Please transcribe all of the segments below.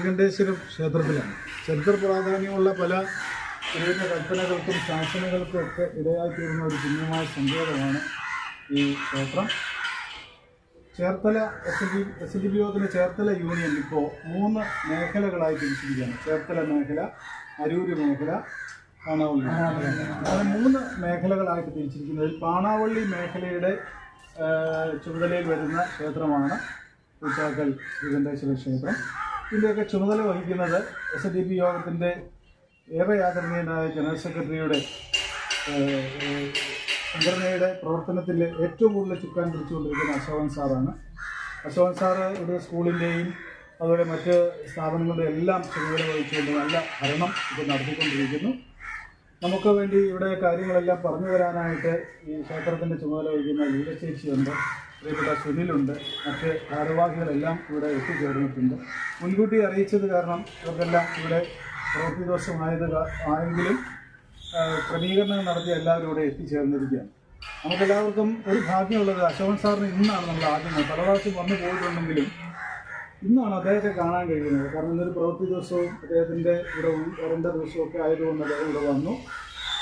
ശ്രീകണ്ഠേശ്വരം ക്ഷേത്രത്തിലാണ്. ചരിത്ര പ്രാധാന്യമുള്ള പല പുരാതന കൽപ്പനകൾക്കും ശാസനകൾക്കും ഒക്കെ ഇടയായിത്തീരുന്ന ഒരു പുണ്യമായ സങ്കേതമാണ് ഈ ക്ഷേത്രം. Cherthala S D S D യോഗത്തിലെ ചേർത്തല യൂണിയൻ ഇപ്പോൾ മൂന്ന് മേഖലകളായി തിരിച്ചിരിക്കുകയാണ്. ചേർത്തല മേഖല അരൂര് മേഖല പാണാവള്ളി അങ്ങനെ മൂന്ന് മേഖലകളായിട്ട് തിരിച്ചിരിക്കുന്നതിൽ പാണാവള്ളി മേഖലയുടെ ചുമതലയിൽ വരുന്ന ക്ഷേത്രമാണ് കൂട്ടാക്കൽ ശ്രീകണ്ഠേശ്വര ക്ഷേത്രം. ഇതിന്റെയൊക്കെ ചുമതല വഹിക്കുന്നത് എസ് ഡി പി യോഗത്തിന്റെ ഏറെ ആദരണീയനായ ജനറൽ സെക്രട്ടറിയുടെ സംഘടനയുടെ പ്രവർത്തനത്തിൽ ഏറ്റവും കൂടുതൽ ചുക്കാൻ പിടിച്ചുകൊണ്ടിരിക്കുന്ന അശോകൻ സാറാണ്. അശോകൻ സാറ് ഇവിടെ സ്കൂളിന്റെയും അതുപോലെ മറ്റ് സ്ഥാപനങ്ങളുടെ എല്ലാം ചുമതല വഹിച്ചുകൊണ്ട് നല്ല ഭരണം ഇത് നടത്തിക്കൊണ്ടിരിക്കുന്നു. നമുക്ക് വേണ്ടി ഇവിടെ കാര്യങ്ങളെല്ലാം പറഞ്ഞു തരാനായിട്ട് ഈ ക്ഷേത്രത്തിന്റെ ചുമതല വഹിക്കുന്ന ലീലശേഷിയുണ്ട് പ്രിയപ്പെട്ട സുനിലുണ്ട്. മറ്റ് ഭാരവാഹികളെല്ലാം ഇവിടെ എത്തിച്ചേർന്നിട്ടുണ്ട്. മുൻകൂട്ടി അറിയിച്ചത് കാരണം ഇവർക്കെല്ലാം ഇവിടെ പ്രവൃത്തി ദോഷമായത് ആയെങ്കിലും ക്രമീകരണങ്ങൾ നടത്തി എല്ലാവരും ഇവിടെ എത്തിച്ചേർന്നിരിക്കുകയാണ്. നമുക്കെല്ലാവർക്കും ഒരു ഭാഗ്യമുള്ളത് അശോകൻ സാറിന് ഇന്നാണ് നമ്മൾ ആദ്യം പല പ്രാവശ്യം വന്നു പോയിട്ടുണ്ടെങ്കിലും ഇന്നാണ് അദ്ദേഹത്തെ കാണാൻ കഴിയുന്നത്. കാരണം ഇന്നൊരു പ്രവൃത്തി ദിവസവും അദ്ദേഹത്തിന്റെ ഇവിടെ വരേണ്ട ദിവസവും ഒക്കെ ആയതുകൊണ്ട് അദ്ദേഹം ഇവിടെ വന്നു.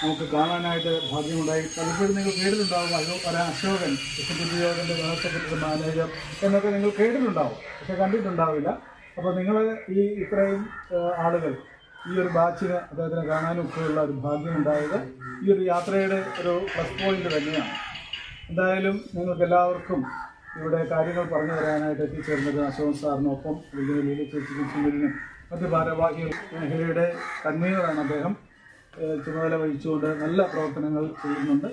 നമുക്ക് കാണാനായിട്ട് ഭാഗ്യമുണ്ടായി. പലപ്പോഴും നിങ്ങൾ കേട്ടിട്ടുണ്ടാവും അശോ ഒരു അശോകൻ എക്സിക്യൂട്ടീവ് യോഗത്തിന്റെ ജനറൽ മാനേജർ എന്നൊക്കെ നിങ്ങൾ കേട്ടിട്ടുണ്ടാവും. പക്ഷെ കണ്ടിട്ടുണ്ടാവില്ല. അപ്പോൾ നിങ്ങൾ ഈ ഇത്രയും ആളുകൾ ഈ ഒരു ബാച്ചിന് അദ്ദേഹത്തിനെ കാണാനും ഒക്കെയുള്ള ഒരു ഭാഗ്യമുണ്ടായത് ഈ ഒരു യാത്രയുടെ ഒരു പ്ലസ് പോയിന്റ് തന്നെയാണ്. എന്തായാലും നിങ്ങൾക്ക് എല്ലാവർക്കും ഇവിടെ കാര്യങ്ങൾ പറഞ്ഞു തരാനായിട്ട് എത്തിച്ചേർന്നത് അശോകൻ സാറിനൊപ്പം ലീല ചേച്ചിക്കും സുനിലിനും മറ്റ് ഭാരവാഹികൾ മേഖലയുടെ കൺവീനറാണ് അദ്ദേഹം. ചുമതല വഹിച്ചുകൊണ്ട് നല്ല പ്രവർത്തനങ്ങൾ ചെയ്യുന്നുണ്ട്.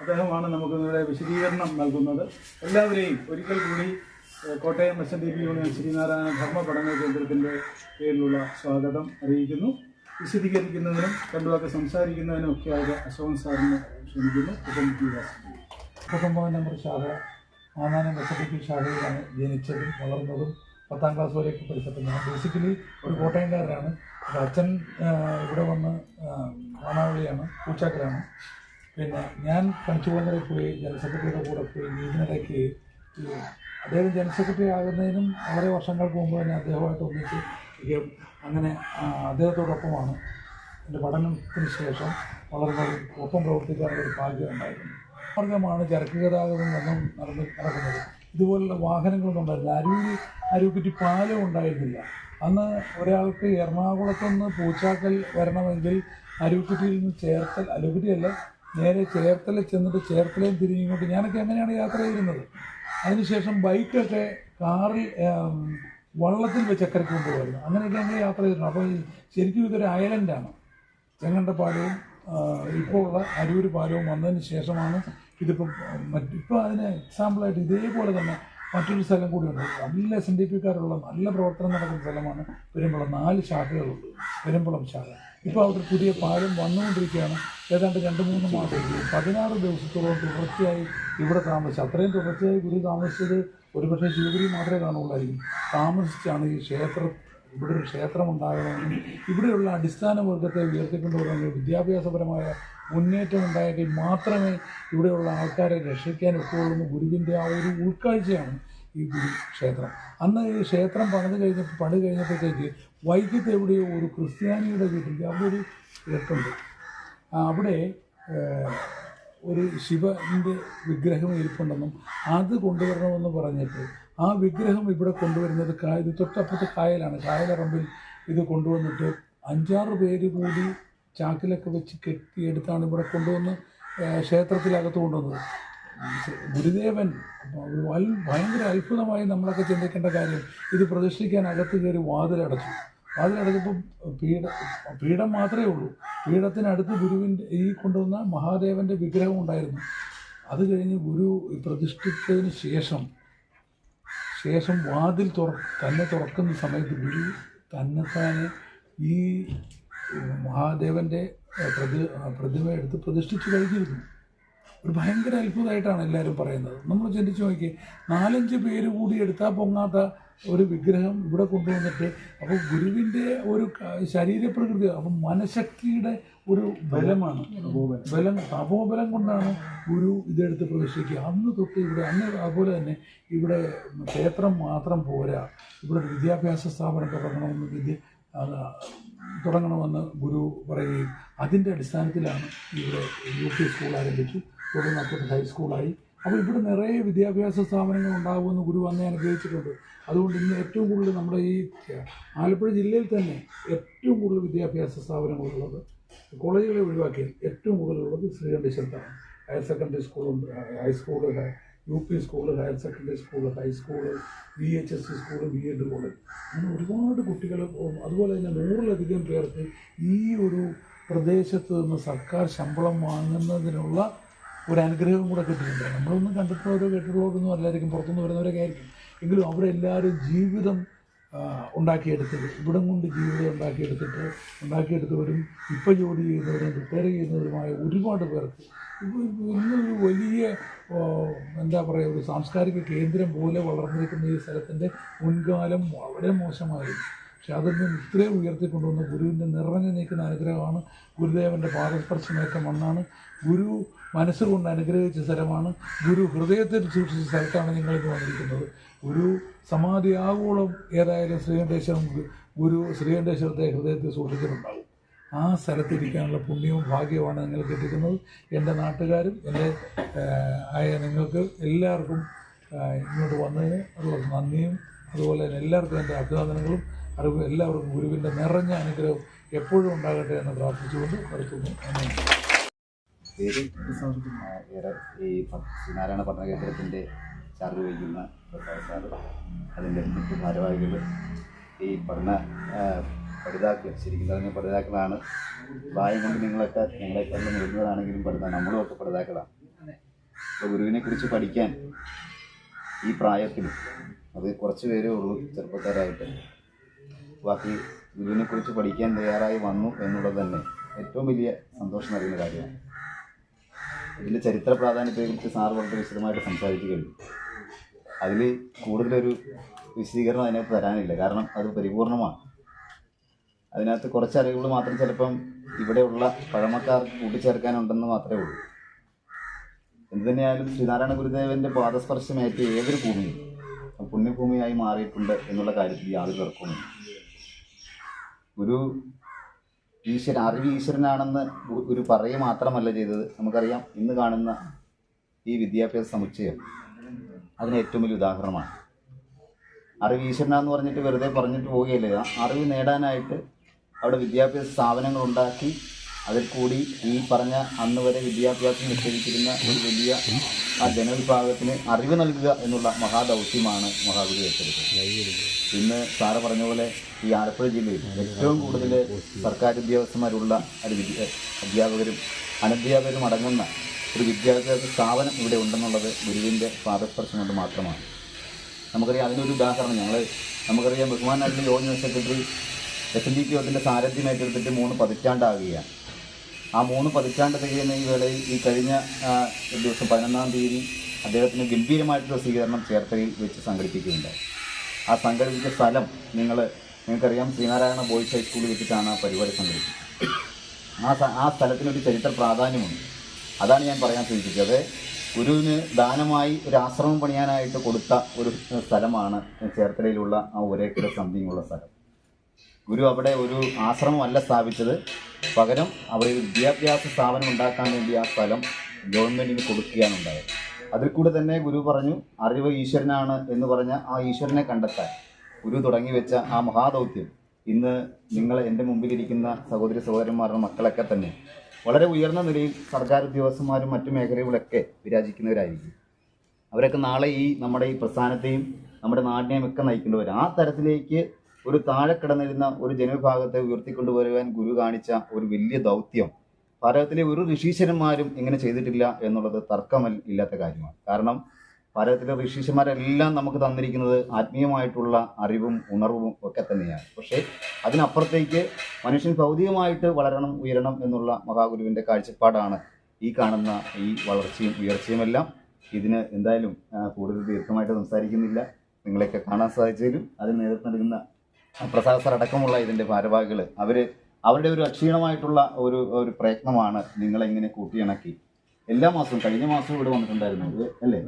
അദ്ദേഹമാണ് നമുക്ക് ഇവിടെ വിശദീകരണം നൽകുന്നത്. എല്ലാവരെയും ഒരിക്കൽ കൂടി Kottayam S N D P union Sreenarayana ധർമ്മ പഠന കേന്ദ്രത്തിന്റെ പേരിലുള്ള സ്വാഗതം അറിയിക്കുന്നു. വിശദീകരിക്കുന്നതിനും രണ്ടുവാക്ക് സംസാരിക്കുന്നതിനും ഒക്കെ ആയിട്ട് അശോകൻ സാറിനെ ക്ഷണിക്കുന്നു. ഉപമുഖ്യവാസിക്കുന്നു നമ്പർ ശാഖ ആനാനം എസ് എൻ ഡി പി ശാഖയിലാണ് ജനിച്ചതും വളർന്നതും പത്താം ക്ലാസ് വരെയൊക്കെ പഠിച്ചപ്പോൾ ബേസിക്കലി ഒരു കോട്ടയംകാരനാണ്. അച്ഛൻ ഇവിടെ വന്ന് മാനാവളിയാണ് പൂച്ചാക്കലാണ്. പിന്നെ ഞാൻ കണിച്ചുകുളങ്ങരയിൽ പോയി ജനറൽ സെക്രട്ടറിയുടെ കൂടെ പോയി നീതിനിടയ്ക്ക് അദ്ദേഹം ജനറൽ സെക്രട്ടറി ആകുന്നതിനും വളരെ വർഷങ്ങൾക്ക് മുമ്പ് തന്നെ അദ്ദേഹമായിട്ട് ഒന്നിച്ച് അങ്ങനെ അദ്ദേഹത്തോടൊപ്പമാണ് എന്റെ പഠനത്തിന് ശേഷം വളരെ ഒപ്പം പ്രവർത്തിക്കാനുള്ള ഒരു ഭാഗ്യം ഉണ്ടായിരുന്നു. മാർഗമാണ് ചരക്ക് ഗതാഗതം എന്നും നടന്ന് നടക്കുന്നത്. ഇതുപോലുള്ള വാഹനങ്ങളൊന്നും ഉണ്ടായിരുന്നില്ല. അരൂരി അരൂക്കുറ്റി പാലം ഉണ്ടായിരുന്നില്ല. അന്ന് ഒരാൾക്ക് എറണാകുളത്തുനിന്ന് പൂച്ചാക്കൽ വരണമെങ്കിൽ അരൂക്കുറ്റിയിൽ നിന്ന് ചേർത്തൽ അലുപതിയല്ല നേരെ ചേർത്തല ചെന്നിട്ട് ചേർത്തലയും തിരിഞ്ഞിങ്ങോട്ട് ഞാനൊക്കെ അങ്ങനെയാണ് യാത്ര ചെയ്യുന്നത്? അതിനുശേഷം ബൈക്കൊക്കെ കാറിൽ വള്ളത്തിൽ വെച്ച് അക്കരയ്ക്ക് കൊണ്ടുപോയിരുന്നു. അങ്ങനെയൊക്കെ ഞങ്ങൾ യാത്ര ചെയ്തിട്ടുണ്ട്. അപ്പോൾ ശരിക്കും ഇതൊരു ഐലൻഡാണ്. ചെങ്ങണ്ടപ്പാലവും ഇപ്പോൾ ഉള്ള അരൂർ പാലവും വന്നതിന് ശേഷമാണ് ഇതിപ്പം മറ്റ് ഇപ്പോൾ അതിന് എക്സാമ്പിളായിട്ട് ഇതേപോലെ തന്നെ മറ്റൊരു സ്ഥലം കൂടിയുണ്ട് നല്ല എസ് എൻ ഡി പിക്കാരുള്ള നല്ല പ്രവർത്തനം നടക്കുന്ന സ്ഥലമാണ് പെരുമ്പളം. നാല് ശാഖകളുണ്ട്. പെരുമ്പളം ശാഖ. ഇപ്പോൾ അവിടെ പുതിയ പാലം വന്നുകൊണ്ടിരിക്കുകയാണ്. ഏതാണ്ട് രണ്ട് മൂന്ന് മാസം. പതിനാറ് ദിവസത്തോളം തുടർച്ചയായി ഇവിടെ താമസിച്ചു അത്രയും തുടർച്ചയായി ഗുരു താമസിച്ചത് ഒരുപക്ഷെ ശിവഗിരി മാത്രമേ കാണുകയുള്ളായിരിക്കും. താമസിച്ചാണ് ഈ ക്ഷേത്രം ഇവിടെ ഒരു ക്ഷേത്രം ഉണ്ടാകണമെന്നും ഇവിടെയുള്ള അടിസ്ഥാന വർഗത്തെ ഉയർത്തിക്കൊണ്ടുവരണമെങ്കിൽ വിദ്യാഭ്യാസപരമായ മുന്നേറ്റം ഉണ്ടായെങ്കിൽ മാത്രമേ ഇവിടെയുള്ള ആൾക്കാരെ രക്ഷിക്കാൻ ഒക്കെയുള്ളൂ ഗുരുവിന്റെ ആ ഒരു ഉൾക്കാഴ്ചയാണ് ഈ ക്ഷേത്രം. അന്ന് ഈ ക്ഷേത്രം പണിത് കഴിഞ്ഞപ്പോൾ പണി കഴിഞ്ഞപ്പോഴത്തേക്ക് വൈകിട്ട് എവിടെയോ ഒരു ക്രിസ്ത്യാനിയുടെ വീട്ടിൽ അവിടെ ഒരു ഇരട്ടുണ്ട് അവിടെ ഒരു ശിവന്റെ വിഗ്രഹം ഇരിപ്പുണ്ടെന്നും അത് കൊണ്ടുവരണമെന്ന് പറഞ്ഞിട്ട് ആ വിഗ്രഹം ഇവിടെ കൊണ്ടുവരുന്നത് കായ ഇത് തൊട്ടപ്പുറത്ത് കായലാണ്. കായലറമ്പിൽ ഇത് കൊണ്ടുവന്നിട്ട് അഞ്ചാറ് പേര് കൂടി ചാക്കിലൊക്കെ വെച്ച് കെട്ടിയെടുത്താണ് ഇവിടെ കൊണ്ടുവന്ന് ക്ഷേത്രത്തിലകത്ത് കൊണ്ടുവന്നത്. ഗുരുദേവൻ ഭയങ്കര അത്ഭുതമായി നമ്മളൊക്കെ ചിന്തിക്കേണ്ട കാര്യം ഇത് പ്രതിഷ്ഠിക്കാൻ അകത്ത് കയറി വാതിലടച്ചു. വാതിലടച്ചപ്പോൾ പീഠ പീഠം മാത്രമേ ഉള്ളൂ. പീഠത്തിനടുത്ത് ഗുരുവിന്റെ ഈ കൊണ്ടുവന്ന മഹാദേവന്റെ വിഗ്രഹം ഉണ്ടായിരുന്നു. അത് കഴിഞ്ഞ് ഗുരു പ്രതിഷ്ഠിച്ചതിന് ശേഷം ശേഷം വാതിൽ തുറ തന്നെ തുറക്കുന്ന സമയത്ത് ഗുരു തന്നെത്താനെ ഈ മഹാദേവന്റെ പ്രതി പ്രതിമ എടുത്ത് പ്രതിഷ്ഠിച്ചു കഴിഞ്ഞിരുന്നു. ഒരു ഭയങ്കര അത്ഭുതമായിട്ടാണ് എല്ലാവരും പറയുന്നത്. നമ്മൾ ചിന്തിച്ച് നോക്കി നാലഞ്ച് പേര് കൂടി എടുത്താൽ പൊങ്ങാത്ത ഒരു വിഗ്രഹം ഇവിടെ കൊണ്ടുവന്നിട്ട് അപ്പോൾ ഗുരുവിന്റെ ഒരു ശരീരപ്രകൃതി അപ്പം മനഃശക്തിയുടെ ഒരു ബലമാണ്. ബലം തപോബലം കൊണ്ടാണ് ഗുരു ഇതെടുത്ത് പ്രവേശിക്കുക. അന്ന് തൊട്ട് ഇവിടെ അന്ന് അതുപോലെ തന്നെ ഇവിടെ ക്ഷേത്രം മാത്രം പോരാ. ഇവിടെ വിദ്യാഭ്യാസ സ്ഥാപനം തുടങ്ങണമെന്ന് വിദ്യ തുടങ്ങണമെന്ന് ഗുരു പറയുകയും അതിന്റെ അടിസ്ഥാനത്തിലാണ് ഇവിടെ യു പി സ്കൂൾ ആരംഭിച്ചു. തുടർന്ന് അച്ഛൻ ഹൈസ്കൂളായി അപ്പോൾ ഇവിടെ നിറയെ വിദ്യാഭ്യാസ സ്ഥാപനങ്ങൾ ഉണ്ടാകുമെന്ന് ഗുരു അന്നേ അനുഗ്രഹിച്ചിട്ടുണ്ട്. അതുകൊണ്ട് ഇന്ന് ഏറ്റവും കൂടുതൽ നമ്മുടെ ഈ ആലപ്പുഴ ജില്ലയിൽ തന്നെ ഏറ്റവും കൂടുതൽ വിദ്യാഭ്യാസ സ്ഥാപനങ്ങളുള്ളത് കോളേജുകളെ ഒഴിവാക്കിയാൽ ഏറ്റവും കൂടുതലുള്ളത് ശ്രീകണ്ഠേശ്വരത്താണ് ഹയർ സെക്കൻഡറി സ്കൂളും high school U P school higher secondary school high school V H S C school B Ed college അങ്ങനെ ഒരുപാട് കുട്ടികൾ അതുപോലെ തന്നെ നൂറിലധികം പേർക്ക് ഈ ഒരു പ്രദേശത്ത് നിന്ന് സർക്കാർ ശമ്പളം വാങ്ങുന്നതിനുള്ള ഒരു അനുഗ്രഹവും കൂടെ കിട്ടിയിട്ടുണ്ട്. നമ്മളൊന്നും കണ്ടിട്ടുള്ളവരോ കേട്ടിട്ടുള്ളവരൊന്നും അല്ലായിരിക്കും പുറത്തുനിന്ന് വരുന്നവരൊക്കെ ആയിരിക്കും എങ്കിലും അവിടെ എല്ലാവരും ജീവിതം ഉണ്ടാക്കിയെടുത്തത് ഇവിടം കൊണ്ട് ജീവിതം ഉണ്ടാക്കിയെടുത്തിട്ട് ഉണ്ടാക്കിയെടുത്തവരും ഇപ്പോൾ ജോലി ചെയ്യുന്നവരും റിട്ടയർ ചെയ്യുന്നവരുമായ ഒരുപാട് പേർക്ക് ഇന്നൊരു വലിയ എന്താ പറയുക ഒരു സാംസ്കാരിക കേന്ദ്രം പോലെ വളർന്നിരിക്കുന്ന ഈ സ്ഥലത്തിന്റെ മുൻകാലം വളരെ മോശമായിരുന്നു പക്ഷെ അതൊന്നും ഇത്രയും ഉയർത്തിക്കൊണ്ടുവന്ന ഗുരുവിന്റെ നിറഞ്ഞു നിൽക്കുന്ന അനുഗ്രഹമാണ് ഗുരുദേവന്റെ പാദസ്പർശമേറ്റ മണ്ണാണ്. ഗുരു മനസ്സുകൊണ്ട് അനുഗ്രഹിച്ച സ്ഥലമാണ് ഗുരു ഹൃദയത്തിൽ സൂക്ഷിച്ച സ്ഥലത്താണ് നിങ്ങൾക്ക് വന്നിരിക്കുന്നത്. ഗുരു സമാധി ആഗോളം ഏതായാലും ശ്രീകണ്ഠേശ്വരം ഗുരു ശ്രീകണ്ഠേശ്വരത്തെ ഹൃദയത്തിൽ സൂക്ഷിച്ചിട്ടുണ്ടാകും ആ സ്ഥലത്തിരിക്കാനുള്ള പുണ്യവും ഭാഗ്യവുമാണ് നിങ്ങൾക്ക് കിട്ടിക്കുന്നത് എന്റെ നാട്ടുകാരും എന്റെ ആയ നിങ്ങൾക്ക് എല്ലാവർക്കും ഇങ്ങോട്ട് വന്നതിന് ഉള്ള നന്ദിയും അതുപോലെ തന്നെ എല്ലാവർക്കും എന്റെ അഭിനന്ദനങ്ങളും അറിവ് എല്ലാവർക്കും ഗുരുവിന്റെ നിറഞ്ഞ അനുഗ്രഹം എപ്പോഴും ഉണ്ടാകട്ടെ എന്ന് പ്രാർത്ഥിച്ചുകൊണ്ട് നിർത്തുന്നു. നന്ദി പേര് ഏറെ ഈ പ- പഠന കേന്ദ്രത്തിന്റെ ചാർജ് വഹിക്കുന്ന പ്രസാദ് സാറ് അതിന്റെ മറ്റു ഭാരവാഹികൾ ഈ പഠന പഠിതാക്കൾ ശരിക്കും പറഞ്ഞ പഠിതാക്കളാണ്. പ്രായം കൊണ്ട് നിങ്ങളൊക്കെ ഞങ്ങളെക്കാളും മുതിർന്നതാണെങ്കിലും പഠിതാ നമ്മളും ഒക്കെ പഠിതാക്കളാണ്. അപ്പോൾ ഗുരുവിനെ കുറിച്ച് പഠിക്കാൻ ഈ പ്രായത്തിൽ അത് കുറച്ച് പേരേ ഉള്ളൂ ചെറുപ്പക്കാരായിട്ട്. ബാക്കി ഗുരുവിനെ കുറിച്ച് പഠിക്കാൻ തയ്യാറായി വന്നു എന്നുള്ളത് തന്നെ ഏറ്റവും വലിയ സന്തോഷം നൽകുന്ന കാര്യമാണ്. ഇതിന്റെ ചരിത്ര പ്രാധാന്യത്തെക്കുറിച്ച് സാർ വളരെ വിശദമായിട്ട് സംസാരിച്ചു കഴിഞ്ഞു അതിൽ കൂടുതലൊരു വിശദീകരണം അതിനകത്ത് തരാനില്ല. കാരണം അത് പരിപൂർണമാണ്. അതിനകത്ത് കുറച്ച് അറിവുകൾ മാത്രം ചിലപ്പം ഇവിടെയുള്ള പഴമക്കാർക്ക് കൂട്ടിച്ചേർക്കാനുണ്ടെന്ന് മാത്രമേ ഉള്ളൂ. എന്ത് തന്നെയായാലും ശ്രീനാരായണ ഗുരുദേവന്റെ പാദസ്പർശമേറ്റ ഏതൊരു ഭൂമിയും പുണ്യഭൂമിയായി മാറിയിട്ടുണ്ട് എന്നുള്ള കാര്യത്തിൽ യാതൊരു തർക്കവുമില്ല. ഗുരു ഈശ്വരൻ അറിവ് ഈശ്വരനാണെന്ന് ഒരു പറയുക മാത്രമല്ല ചെയ്തത്. നമുക്കറിയാം ഇന്ന് കാണുന്ന ഈ വിദ്യാഭ്യാസ സമുച്ചയം അതിന് ഏറ്റവും വലിയ ഉദാഹരണമാണ്. അറിവ് ഈശ്വരനാന്ന് പറഞ്ഞിട്ട് വെറുതെ പറഞ്ഞിട്ട് പോവുകയല്ലേ. അറിവ് നേടാനായിട്ട് അവിടെ വിദ്യാഭ്യാസ സ്ഥാപനങ്ങൾ ഉണ്ടാക്കി അതിൽ കൂടി ഈ പറഞ്ഞ അന്ന് വരെ വിദ്യാഭ്യാസം നിഷേധിച്ചിരുന്ന ഒരു വലിയ ആ ജനവിഭാഗത്തിന് അറിവ് നൽകുക എന്നുള്ള മഹാദൗത്യമാണ് മഹാഗുരു ഏറ്റെടുത്തത്. ഇന്ന് സാറ് പറഞ്ഞ പോലെ ഈ ആലപ്പുഴ ജില്ലയിൽ ഏറ്റവും കൂടുതൽ സർക്കാർ ഉദ്യോഗസ്ഥന്മാരുള്ള ഒരു വിദ്യ അധ്യാപകരും അനധ്യാപകരും അടങ്ങുന്ന ഒരു വിദ്യാഭ്യാസ സ്ഥാപനം ഇവിടെ ഉണ്ടെന്നുള്ളത് ഗുരുവിന്റെ പാദസ്പർശം കൊണ്ട് മാത്രമാണ്. നമുക്കറിയാം അതിനൊരു ഉദാഹരണം ഞങ്ങൾ നമുക്കറിയാം ബഹുമാനായിട്ടുള്ള Yojana secretary S N D P യോഗത്തിന്റെ സാരഥ്യം ഏറ്റെടുത്തിട്ട് മൂന്ന് പതിറ്റാണ്ടാകുകയാണ് ആ മൂന്ന് പതിറ്റാണ്ട് തികയുന്ന ഈ വേളയിൽ ഈ കഴിഞ്ഞ ദിവസം പതിനൊന്നാം തീയതി അദ്ദേഹത്തിന് ഗംഭീരമായിട്ടുള്ള സ്വീകരണം ചേർത്തലയിൽ വെച്ച് സംഘടിപ്പിക്കുകയുണ്ടായി. ആ സംഘടിപ്പിച്ച സ്ഥലം നിങ്ങൾ നിങ്ങൾക്കറിയാം ശ്രീനാരായണ ബോയ്സ് ഹൈസ്കൂളിൽ വെച്ചിട്ടാണ് ആ പരിപാടി സംഘടിപ്പിച്ചത്. ആ ആ സ്ഥലത്തിനൊരു ചരിത്ര പ്രാധാന്യമുണ്ട്. അതാണ് ഞാൻ പറയാൻ ശ്രമിച്ചത് ഗുരുവിന് ദാനമായി ഒരു ആശ്രമം പണിയാനായിട്ട് കൊടുത്ത ഒരു സ്ഥലമാണ് ചേർത്തലയിലുള്ള ആ ഒരേക്കര സംതിങ്ങുള്ള സ്ഥലം. ഗുരു അവിടെ ഒരു ആശ്രമമല്ല സ്ഥാപിച്ചത്. പകരം അവിടെ ഒരു വിദ്യാഭ്യാസ സ്ഥാപനം ഉണ്ടാക്കാൻ വേണ്ടി ആ സ്ഥലം ഗവൺമെന്റിന് കൊടുക്കുകയാണ് ഉണ്ടായത്. അതിൽ കൂടെ തന്നെ ഗുരു പറഞ്ഞു അറിവ് ഈശ്വരനാണ് എന്ന് പറഞ്ഞ ആ ഈശ്വരനെ കണ്ടെത്താൻ ഗുരു തുടങ്ങി വെച്ച ആ മഹാദൗത്യം ഇന്ന് നിങ്ങൾ എന്റെ മുമ്പിലിരിക്കുന്ന സഹോദരി സഹോദരന്മാരുടെ മക്കളൊക്കെ തന്നെ വളരെ ഉയർന്ന നിലയിൽ സർക്കാർ ഉദ്യോഗസ്ഥന്മാരും മറ്റു മേഖലകളിലൊക്കെ വിരാജിക്കുന്നവരായിരിക്കും. അവരൊക്കെ നാളെ ഈ നമ്മുടെ ഈ പ്രസ്ഥാനത്തെയും നമ്മുടെ നാടിനെയും ഒക്കെ നയിക്കേണ്ടവർ ആ തരത്തിലേക്ക് ഒരു താഴെ കിടന്നിരുന്ന ഒരു ജനവിഭാഗത്തെ ഉയർത്തിക്കൊണ്ടുവരുവാൻ ഗുരു കാണിച്ച ഒരു വലിയ ദൗത്യം. ഭാരതത്തിലെ ഒരു ഋഷീശ്വരന്മാരും ഇങ്ങനെ ചെയ്തിട്ടില്ല എന്നുള്ളത് തർക്കമല്ല ഇല്ലാത്ത കാര്യമാണ്. കാരണം ഭാരതത്തിലെ ഋഷീശ്വരന്മാരെല്ലാം നമുക്ക് തന്നിരിക്കുന്നത് ആത്മീയമായിട്ടുള്ള അറിവും ഉണർവും ഒക്കെ തന്നെയാണ്. പക്ഷേ അതിനപ്പുറത്തേക്ക് മനുഷ്യൻ ഭൗതികമായിട്ട് വളരണം ഉയരണം എന്നുള്ള മഹാഗുരുവിന്റെ കാഴ്ചപ്പാടാണ് ഈ കാണുന്ന ഈ വളർച്ചയും ഉയർച്ചയുമെല്ലാം. ഇതിന് എന്തായാലും കൂടുതൽ ദീർഘമായിട്ട് സംസാരിക്കുന്നില്ല. നിങ്ങളെയൊക്കെ കാണാൻ സാധിച്ചതിലും അതിന് നേതൃത്വം നൽകുന്ന പ്രസാദ് സാർ അടക്കമുള്ള ഇതിന്റെ ഭാരവാഹികൾ അവർ അവരുടെ ഒരു അക്ഷീണമായിട്ടുള്ള ഒരു ഒരു പ്രയത്നമാണ് നിങ്ങളെങ്ങനെ കൂട്ടിയിണക്കി. എല്ലാ മാസവും കഴിഞ്ഞ മാസവും ഇവിടെ വന്നിട്ടുണ്ടായിരുന്നു അല്ലേ?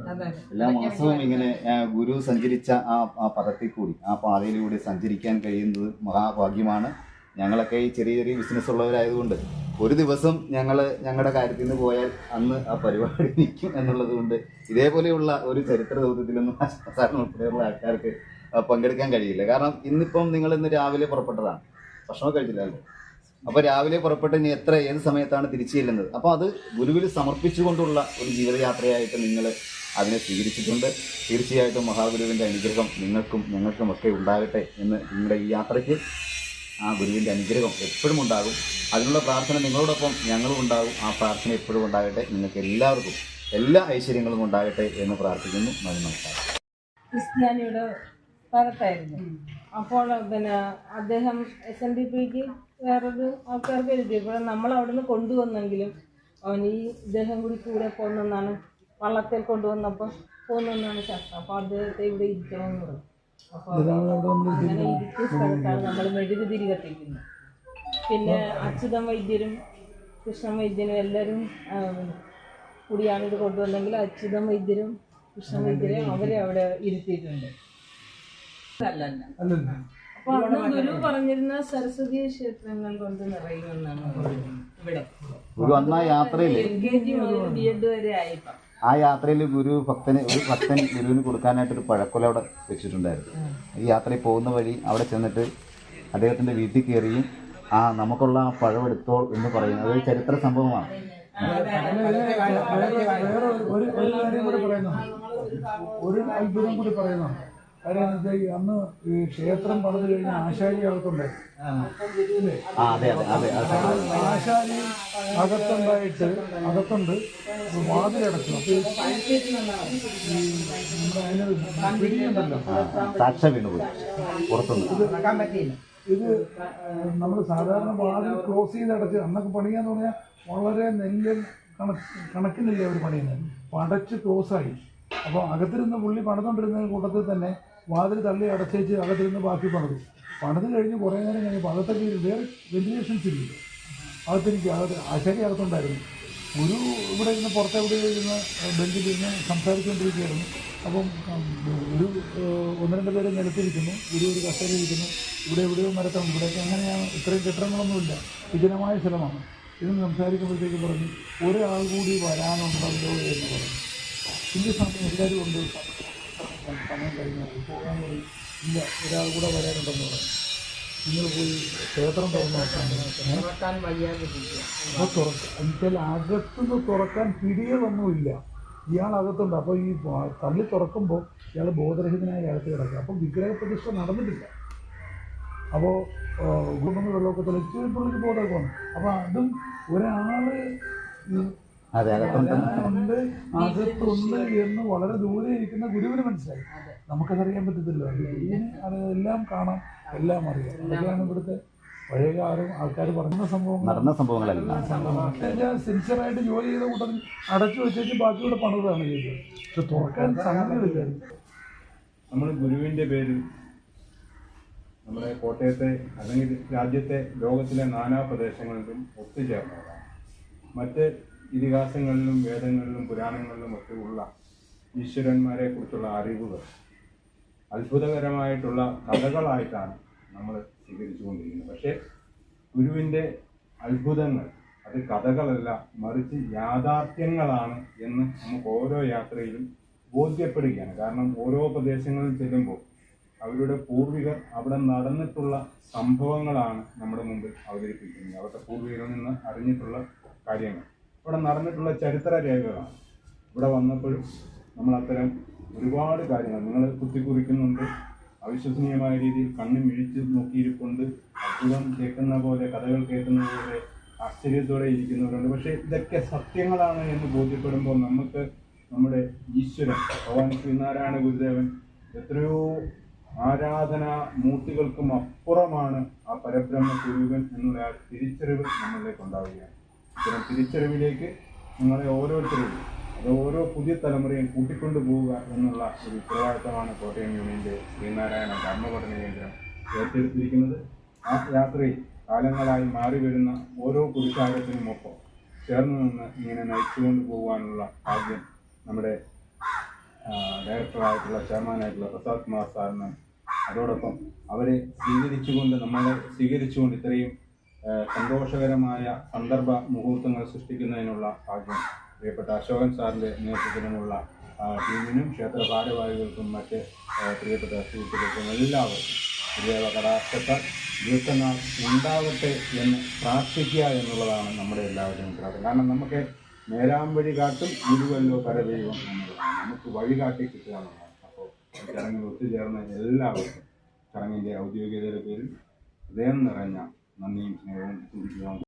എല്ലാ മാസവും ഇങ്ങനെ ഗുരു സഞ്ചരിച്ച ആ ആ പദത്തിൽ കൂടി ആ പാതയിലൂടെ സഞ്ചരിക്കാൻ കഴിയുന്നത് മഹാഭാഗ്യമാണ്. ഞങ്ങളൊക്കെ ഈ ചെറിയ ചെറിയ ബിസിനസ് ഉള്ളവരായതുകൊണ്ട് ഒരു ദിവസം ഞങ്ങൾ ഞങ്ങളുടെ കാര്യത്തിൽ നിന്ന് പോയാൽ അന്ന് ആ പരിപാടി നിൽക്കും എന്നുള്ളത് കൊണ്ട് ഇതേപോലെയുള്ള ഒരു ചരിത്ര ദൗത്യത്തിലൊന്നും സാറിന് ഉൾപ്പെടെയുള്ള ആൾക്കാർക്ക് പങ്കെടുക്കാൻ കഴിയില്ല. കാരണം ഇന്നിപ്പം നിങ്ങൾ ഇന്ന് രാവിലെ പുറപ്പെട്ടതാണ്. ഭക്ഷണം കഴിച്ചില്ലല്ലോ. അപ്പൊ രാവിലെ പുറപ്പെട്ട് ഇനി എത്ര ഏത് സമയത്താണ് തിരിച്ചു ചെല്ലുന്നത്? അപ്പൊ അത് ഗുരുവിൽ സമർപ്പിച്ചുകൊണ്ടുള്ള ഒരു ജീവിതയാത്രയായിട്ട് നിങ്ങൾ അതിനെ സ്വീകരിച്ചിട്ടുണ്ട്. തീർച്ചയായിട്ടും മഹാഗുരുവിന്റെ അനുഗ്രഹം നിങ്ങൾക്കും ഞങ്ങൾക്കും ഒക്കെ ഉണ്ടാകട്ടെ എന്ന് നിങ്ങളുടെ ഈ യാത്രയ്ക്ക് ആ ഗുരുവിന്റെ അനുഗ്രഹം എപ്പോഴും ഉണ്ടാകും. അതിനുള്ള പ്രാർത്ഥന നിങ്ങളോടൊപ്പം ഞങ്ങളും ഉണ്ടാകും. ആ പ്രാർത്ഥന എപ്പോഴും ഉണ്ടാകട്ടെ. നിങ്ങൾക്ക് എല്ലാവർക്കും എല്ലാ ഐശ്വര്യങ്ങളും ഉണ്ടാകട്ടെ എന്ന് പ്രാർത്ഥിക്കുന്നു. നന്ദി നമസ്കാരം. ക്രിസ്ത്യാനിയുടെ സ്ഥലത്തായിരുന്നു അപ്പോൾ പിന്നെ അദ്ദേഹം എസ് എൻ ഡി പിക്ക് വേറൊരു ആൾക്കാർക്ക് എഴുതിയപ്പോൾ നമ്മൾ അവിടെ നിന്ന് കൊണ്ടുവന്നെങ്കിലും അവൻ ഈ ഇദ്ദേഹം കൂടി കൂടെ പോകുന്നെന്നാണ് വള്ളത്തിൽ കൊണ്ടുവന്നപ്പോൾ പോകുന്നെന്നാണ് ശാസ്ത്രം. അപ്പോൾ അദ്ദേഹത്തെ ഇവിടെ ഇരിക്കണമെന്ന് പറഞ്ഞു. അപ്പോൾ അങ്ങനെ ഇരിക്കുന്ന സ്ഥലത്താണ് നമ്മൾ മെഴുകുതിരി കത്തിക്കുന്നത്. പിന്നെ അച്യുതൻ വൈദ്യരും കൃഷ്ണൻ വൈദ്യനും എല്ലാവരും കൂടിയാണ് ഇത് കൊണ്ടുവന്നെങ്കിൽ അച്യുതൻ വൈദ്യരും കൃഷ്ണൻ വൈദ്യരും അവരെ അവിടെ ഇരുത്തിയിട്ടുണ്ട്. അപ്പൊ ഗുരു പറഞ്ഞിരുന്ന സരസ്വതി ക്ഷേത്രങ്ങൾ കൊണ്ട് നിറയുമെന്നാണ് ഇവിടെ ഗുരു അന്ന് ആ യാത്രയിൽ എൽ കെ ജി മുതൽ ബി എഡ് വരെ ആയിപ്പം ആ യാത്രയിൽ ഗുരു ഭക്തന് ഒരു ഭക്തൻ ഗുരുവിന് കൊടുക്കാനായിട്ട് ഒരു പഴക്കൊല അവിടെ വെച്ചിട്ടുണ്ടായിരുന്നു ഈ യാത്രയിൽ പോകുന്ന വഴി അവിടെ ചെന്നിട്ട് അദ്ദേഹത്തിന്റെ വീട്ടിൽ കയറിയും ആ നമുക്കുള്ള ആ പഴം എടുത്തോൾ എന്ന് പറയും അതൊരു ചരിത്ര സംഭവമാണ് വേറെ ഒരു ഒരു കാര്യം കൂടി ഒരു അത്ഭുതം കൂടി പറയുന്നുണ്ട് ഈ അന്ന് ഈ ക്ഷേത്രം പണിത് കഴിഞ്ഞ ആശാരി അകത്തുണ്ടായിരുന്നു ആശാരി അകത്തുണ്ടായിട്ട് അകത്തുണ്ട്. വാതിലടച്ചു അപ്പൊ അതിന് പിടിയുണ്ടല്ലോ ഇത് നമ്മൾ സാധാരണ വാതിൽ ക്ലോസ് ചെയ്ത് അടച്ച് അന്നൊക്കെ പണിയാന്ന് പറഞ്ഞാൽ വളരെ നെല്ല് കണക്ക് കണക്കിനില്ലേ അവർ പണിയുന്നത്? അടച്ച് ക്ലോസ് ആയി അപ്പോൾ അകത്തിരുന്ന് പുള്ളി പണിതുകൊണ്ടിരുന്ന കൂട്ടത്തിൽ തന്നെ വാതിൽ തള്ളി അടച്ചേച്ച് അകത്തിരുന്ന് ബാക്കി പണിതു. പണിത് കഴിഞ്ഞ് കുറേ നേരം കഴിഞ്ഞപ്പോൾ അകത്തൊക്കെ വേറെ വെന്റിലേഷൻസ് ഇല്ല അകത്തെനിക്ക് അകത്ത് ആശാരി അകത്തുണ്ടായിരുന്നു. ഗുരു ഇവിടെ ഇരുന്ന് പുറത്തെവിടെ ഇരുന്ന് ബെഞ്ചിൽ ഇരുന്ന് സംസാരിച്ചുകൊണ്ടിരിക്കുകയായിരുന്നു. അപ്പം ഗുരു ഒന്ന് രണ്ട് പേര് നിലത്തിരിക്കുന്നു. ഗുരു ഒരു കസേരയിരിക്കുന്നു ഇവിടെ എവിടെയോ മരത്തണം. ഇവിടെയൊക്കെ അങ്ങനെയാണ്. ഇത്രയും കെട്ടിടങ്ങളൊന്നുമില്ല. വിജനമായ സ്ഥലമാണ്. ഇന്ന് സംസാരിക്കുമ്പോഴത്തേക്ക് പറഞ്ഞു ഒരാൾ കൂടി വരാനുണ്ടല്ലോ എന്ന് പറഞ്ഞു. ഇന്ത്യ സമയം എല്ലാവരും ഉണ്ട്. സമയം കഴിഞ്ഞു. പോകാൻ പോയി ഇല്ല. ഒരാൾ കൂടെ വരാനുണ്ടെന്ന് പറഞ്ഞു. നിങ്ങൾ പോയി ക്ഷേത്രം തുറന്നു തുറക്കാൻ അപ്പോൾ തുറക്കാൻ എന്നുവെച്ചാൽ അകത്തുനിന്ന് തുറക്കാൻ പിടികളൊന്നുമില്ല. ഇയാൾ അകത്തുണ്ട്. അപ്പോൾ ഈ തള്ളി തുറക്കുമ്പോൾ ഇയാൾ ബോധരഹിതനായ അകത്ത് കിടക്കുക. അപ്പോൾ വിഗ്രഹപ്രതിഷ്ഠ നടന്നിട്ടില്ല. അപ്പോൾ ഗുണമെന്ന് ലോകത്തിൽ തെളിച്ച് പുള്ളിക്ക് ബോധമൊക്കെ വന്നു. അപ്പോൾ അതും ഒരാൾ ഈ അതെ അകത്തുണ്ട് എന്ന് വളരെ ദൂരെ ഇരിക്കുന്ന ഗുരുവിന് മനസ്സിലായി. നമുക്കതറിയാൻ പറ്റത്തില്ല എല്ലാം കാണാം എല്ലാം അറിയാം. അതൊക്കെയാണ് ഇവിടുത്തെ പഴയകാലം ആൾക്കാർ പറഞ്ഞ സംഭവം നടന്ന സംഭവങ്ങളല്ല. സിൻസിയറായിട്ട് ജോലി ചെയ്ത കൂട്ടത്തിൽ അടച്ചു വെച്ചേച്ച് ബാക്കിയുടെ പണിതാണ് ചെയ്തത്. പക്ഷെ തുറക്കാൻ സാധ്യതയില്ല നമ്മൾ ഗുരുവിന്റെ പേരിൽ നമ്മുടെ കോട്ടയത്തെ അല്ലെങ്കിൽ രാജ്യത്തെ ലോകത്തിലെ നാനാ പ്രദേശങ്ങളിലും ഒത്തുചേർന്നതാണ് മറ്റ് ഇതിഹാസങ്ങളിലും വേദങ്ങളിലും പുരാണങ്ങളിലും ഒക്കെ ഉള്ള ഈശ്വരന്മാരെ കുറിച്ചുള്ള അറിവുകൾ അത്ഭുതകരമായിട്ടുള്ള കഥകളായിട്ടാണ് നമ്മൾ സ്വീകരിച്ചുകൊണ്ടിരിക്കുന്നത്. പക്ഷേ ഗുരുവിന്റെ അത്ഭുതങ്ങൾ അത് കഥകളല്ല മറിച്ച് യാഥാർത്ഥ്യങ്ങളാണ് എന്ന് നമുക്ക് ഓരോ യാത്രയിലും ബോധ്യപ്പെടുകയാണ്. കാരണം ഓരോ പ്രദേശങ്ങളിൽ ചെല്ലുമ്പോൾ അവരുടെ പൂർവികർ അവിടെ നടന്നിട്ടുള്ള സംഭവങ്ങളാണ് നമ്മുടെ മുമ്പിൽ അവതരിപ്പിക്കുന്നത്. അവരുടെ പൂർവികരിൽ നിന്ന് അറിഞ്ഞിട്ടുള്ള കാര്യങ്ങൾ. ഇവിടെ നടന്നിട്ടുള്ള ചരിത്ര രേഖകളാണ്. ഇവിടെ വന്നപ്പോഴും നമ്മൾ അത്തരം ഒരുപാട് കാര്യങ്ങൾ നിങ്ങൾ കുത്തിക്കുറിക്കുന്നുണ്ട്. അവിശ്വസനീയമായ രീതിയിൽ കണ്ണും മിഴിച്ച് നോക്കിയിരിപ്പുണ്ട്. അത്ഭുതം കേൾക്കുന്ന പോലെ കഥകൾ കേൾക്കുന്ന പോലെ ആശ്ചര്യത്തോടെ ഇരിക്കുന്നവരുണ്ട്. പക്ഷേ ഇതൊക്കെ സത്യങ്ങളാണ് എന്ന് ബോധ്യപ്പെടുമ്പോൾ നമുക്ക് നമ്മുടെ ഈശ്വരൻ ഭഗവാൻ ശ്രീനാരായണ ഗുരുദേവൻ എത്രയോ ആരാധനാ മൂർത്തികൾക്കും അപ്പുറമാണ് ആ പരബ്രഹ്മ സ്വരൂപൻ എന്നുള്ള ആ തിരിച്ചറിവ് നമ്മളിലേക്ക് ഉണ്ടാവുകയാണ്. തിരിച്ചറിവിലേക്ക് നിങ്ങളെ ഓരോരുത്തരും അത് ഓരോ പുതിയ തലമുറയും കൂട്ടിക്കൊണ്ടു പോവുക എന്നുള്ള ഒരു ഉത്തരവാദിത്തമാണ് കോട്ടയം യൂണിയന്റെ ശ്രീനാരായണ ധർമ്മപഠന കേന്ദ്രം ഏറ്റെടുത്തിരിക്കുന്നത്. ആ യാത്രയിൽ കാലങ്ങളായി മാറി വരുന്ന ഓരോ പുരുഷാരത്തിനുമൊപ്പം ചേർന്ന് നിന്ന് ഇങ്ങനെ നയിച്ചുകൊണ്ട് പോകാനുള്ള ഭാഗ്യം നമ്മുടെ ഡയറക്ടറായിട്ടുള്ള ചെയർമാനായിട്ടുള്ള പ്രസാദ് കുമാർ സാറിന്. അതോടൊപ്പം അവരെ സ്വീകരിച്ചുകൊണ്ട് നമ്മളെ സ്വീകരിച്ചുകൊണ്ട് ഇത്രയും സന്തോഷകരമായ സന്ദർഭ മുഹൂർത്തങ്ങൾ സൃഷ്ടിക്കുന്നതിനുള്ള ഭാഗ്യം. പ്രിയപ്പെട്ട അശോകൻ സാറിന്റെ നേതൃത്വത്തിലുമുള്ള ടീമിനും ക്ഷേത്ര ഭാരവാഹികൾക്കും മറ്റ് പ്രിയപ്പെട്ട സുഹൃത്തുക്കൾക്കും എല്ലാവർക്കും ദേവ കടാക്ഷത്താൽ ദീർഘനാൾ ഉണ്ടാവട്ടെ എന്ന് പ്രാർത്ഥിക്കുക എന്നുള്ളതാണ് നമ്മുടെ എല്ലാവരുടെയും പ്രാർത്ഥന. കാരണം നമുക്ക് നേരാം വഴി കാട്ടും ഇരുവല്ലോ പരദൈവം എന്നുള്ളതാണ്. നമുക്ക് വഴി കാട്ടി കിട്ടുക എന്നുള്ളതാണ് അപ്പോൾ ചടങ്ങിൽ ഒത്തുചേർന്ന എല്ലാവർക്കും ചടങ്ങിന്റെ ഔദ്യോഗികതയുടെ പേരിൽ ഹൃദയം നിറഞ്ഞ My name is